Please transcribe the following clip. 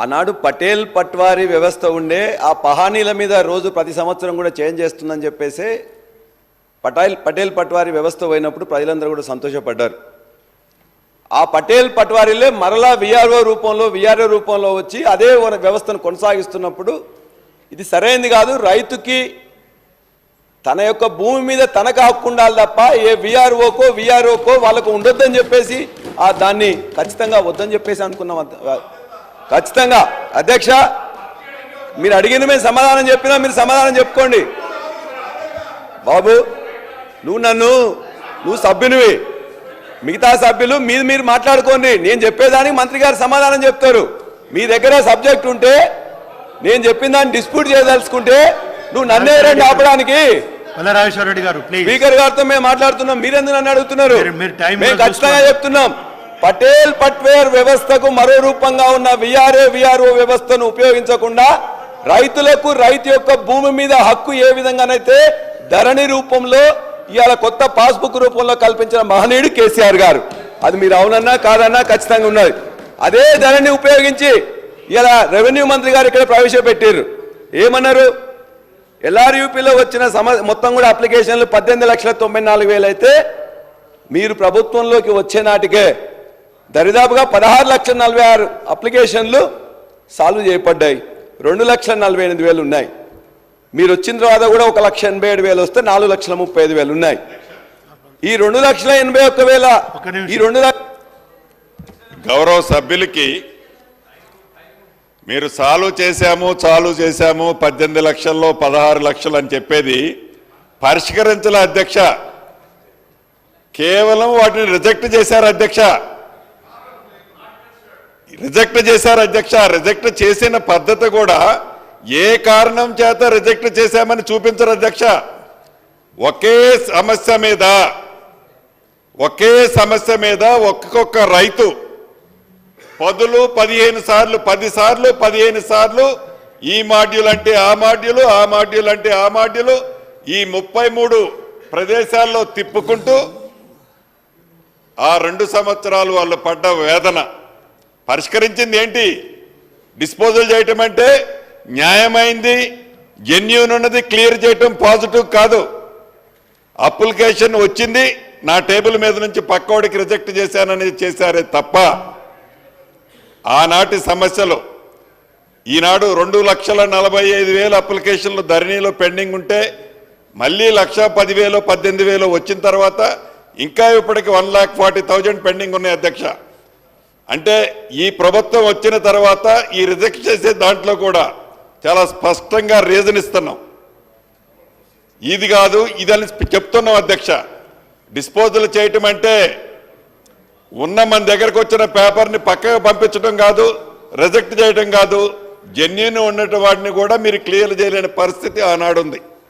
ఆనాడు పటేల్ పట్వారీ వ్యవస్థ ఉండే ఆ పహానీల మీద రోజు ప్రతి సంవత్సరం కూడా చేంజ్ చేస్తుందని చెప్పేసి పటేల్ పటేల్ పట్వారీ వ్యవస్థ పోయినప్పుడు ప్రజలందరూ కూడా సంతోషపడ్డారు. ఆ పటేల్ పట్వారీలే మరలా విఆర్ఓ రూపంలో విఆర్ఓ రూపంలో వచ్చి అదే వ్యవస్థను కొనసాగిస్తున్నప్పుడు ఇది సరైనది కాదు రైతుకి తన యొక్క భూమి మీద తనకు హక్కు ఉండాలి తప్ప ఏ విఆర్ఓకో విఆర్ఓకో వాళ్ళకు ఉండొద్దని చెప్పేసి ఆ దాన్ని ఖచ్చితంగా వద్దని చెప్పేసి అనుకున్నాం ఖచ్చితంగా. అధ్యక్ష మీరు అడిగిన మేము సమాధానం చెప్పినా మీరు సమాధానం చెప్పుకోండి. బాబు నువ్వు నన్ను నువ్వు సభ్యునివి. మిగతా సభ్యులు మీరు మీరు మాట్లాడుకోండి. నేను చెప్పేదానికి మంత్రి గారు సమాధానం చెప్తారు. మీ దగ్గర సబ్జెక్ట్ ఉంటే నేను చెప్పిన దాన్ని డిస్ప్యూట్ చేయదలుచుకుంటే నువ్వు నన్నే రండి ఆపడానికి. రెడ్డి గారు స్పీకర్ గారితో మేము మాట్లాడుతున్నాం. మీరెందుకు నన్ను అడుగుతున్నారు? మేము ఖచ్చితంగా. చెప్తున్నాం. పటేల్ పట్వేర్ వ్యవస్థకు మరో రూపంగా ఉన్న విఆర్ఏ విఆర్ఓ వ్యవస్థను ఉపయోగించకుండా రైతులకు రైతు యొక్క భూమి మీద హక్కు ఏ విధంగానైతే ధరణి రూపంలో ఇవాళ కొత్త పాస్బుక్ రూపంలో కల్పించిన మహనీయుడు కేసీఆర్ గారు. అది మీరు అవునన్నా కాదన్నా ఖచ్చితంగా ఉన్నది. అదే ధరణి ఉపయోగించి ఇలా రెవెన్యూ మంత్రి గారు ఇక్కడ ప్రవేశపెట్టారు ఏమన్నారు? ఎల్ఆర్యూపీలో వచ్చిన సమ మొత్తం కూడా అప్లికేషన్లు పద్దెనిమిది లక్షల తొంభై నాలుగు వేలు అయితే మీరు ప్రభుత్వంలోకి వచ్చే నాటికే దరిదాపుగా పదహారు లక్షల నలభై ఆరు అప్లికేషన్లు సాల్వ్ చేయబడ్డాయి. రెండు లక్షల నలభై ఎనిమిది వేలు ఉన్నాయి. మీరు వచ్చిన తర్వాత కూడా ఒక లక్ష ఎనభై ఏడు వేలు వస్తే నాలుగు లక్షల ముప్పై ఐదు వేలు ఉన్నాయి. ఈ రెండు లక్షల ఎనభై ఒక్క వేల. ఈ రెండు లక్ష గౌరవ సభ్యులకి మీరు సాల్వ్ చేశాము చాలు చేశాము పద్దెనిమిది లక్షల్లో పదహారు లక్షలు అని చెప్పేది పరిష్కరించల అధ్యక్ష. కేవలం వాటిని రిజెక్ట్ చేశారు అధ్యక్ష. రిజెక్ట్ చేశారు అధ్యక్ష. రిజెక్ట్ చేసిన పద్ధతి కూడా ఏ కారణం చేత రిజెక్ట్ చేశామని చూపించరు అధ్యక్ష. ఒకే సమస్య మీద ఒకే సమస్య మీద ఒక్కొక్క రైతు పదులు పదిహేను సార్లు పది సార్లు పదిహేను సార్లు ఈ మాడ్యూల్ అంటే ఆ మాడ్యూలు ఆ మాడ్యూల్ అంటే ఆ మాడ్యూలు ఈ ముప్పై మూడు ప్రదేశాల్లో తిప్పుకుంటూ ఆ రెండు సంవత్సరాలు వాళ్ళు పడ్డ వేదన. పరిష్కరించింది ఏంటి? డిస్పోజల్ చేయటం అంటే న్యాయమైంది జెన్యూన్ ఉన్నది క్లియర్ చేయటం పాజిటివ్ కాదు. అప్లికేషన్ వచ్చింది నా టేబుల్ మీద నుంచి పక్కోడికి రిజెక్ట్ చేశానని చేశారే తప్ప ఆనాటి సమస్యలు. ఈనాడు రెండు లక్షల నలభై ఐదు వేల అప్లికేషన్లు ధరణిలో పెండింగ్ ఉంటే మళ్ళీ లక్ష పదివేలు పద్దెనిమిది వేలు వచ్చిన తర్వాత ఇంకా ఇప్పటికి one lakh forty thousand pending ఉన్నాయి అధ్యక్ష. అంటే ఈ ప్రభుత్వం వచ్చిన తర్వాత ఈ రిజెక్ట్ చేసే దాంట్లో కూడా చాలా స్పష్టంగా రీజన్ ఇస్తున్నాం. ఇది కాదు ఇది అని చెప్తున్నాం అధ్యక్ష. డిస్పోజల్ చేయటం అంటే ఉన్న మన దగ్గరకు వచ్చిన పేపర్ని పక్కకు పంపించడం కాదు రిజెక్ట్ చేయడం కాదు జెన్యున్ ఉన్నటువంటి వాటిని కూడా మీరు క్లియర్ చేయలేని పరిస్థితి ఆనాడు ఉంది